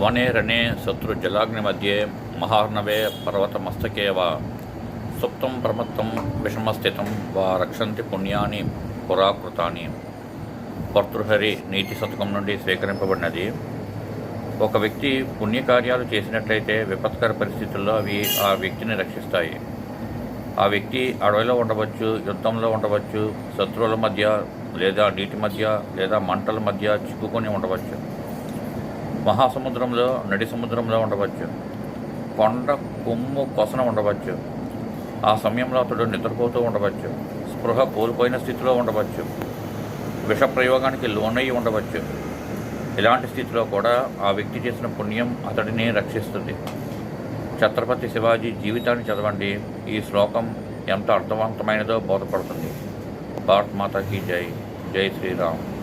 వనే రణే శత్రు జలాగ్ని మధ్యే మహార్ణవే పర్వతమస్తకే వా సుప్తం ప్రమత్తం విషమస్థితం వా రక్షంతి పుణ్యాన్ని పురాకృతాని భర్తృహరి నీతి శతకం నుండి స్వీకరింపబడినది। ఒక వ్యక్తి పుణ్యకార్యాలు చేసినట్లయితే విపత్కర పరిస్థితుల్లో అవి ఆ వ్యక్తిని రక్షిస్తాయి. ఆ వ్యక్తి అడవిలో ఉండవచ్చు యుద్ధంలో ఉండవచ్చు శత్రువుల మధ్య లేదా నీటి మధ్య లేదా మంటల మధ్య చిక్కుకొని ఉండవచ్చు. మహాసముద్రంలో నడి సముద్రంలో ఉండవచ్చు. కొండ కొమ్ము కొసన ఉండవచ్చు. ఆ సమయంలో అతడు నిద్రపోతూ ఉండవచ్చు. స్పృహ కోల్పోయిన స్థితిలో ఉండవచ్చు. విష ప్రయోగానికి లోనయ్యి ఉండవచ్చు. ఇలాంటి స్థితిలో కూడా ఆ వ్యక్తి చేసిన పుణ్యం అతడిని రక్షిస్తుంది. ఛత్రపతి శివాజీ జీవితాన్ని చదవండి. ఈ శ్లోకం ఎంత అర్థవంతమైనదో బోధపడుతుంది. భారత్ మాతాకి జై. జై శ్రీరామ్.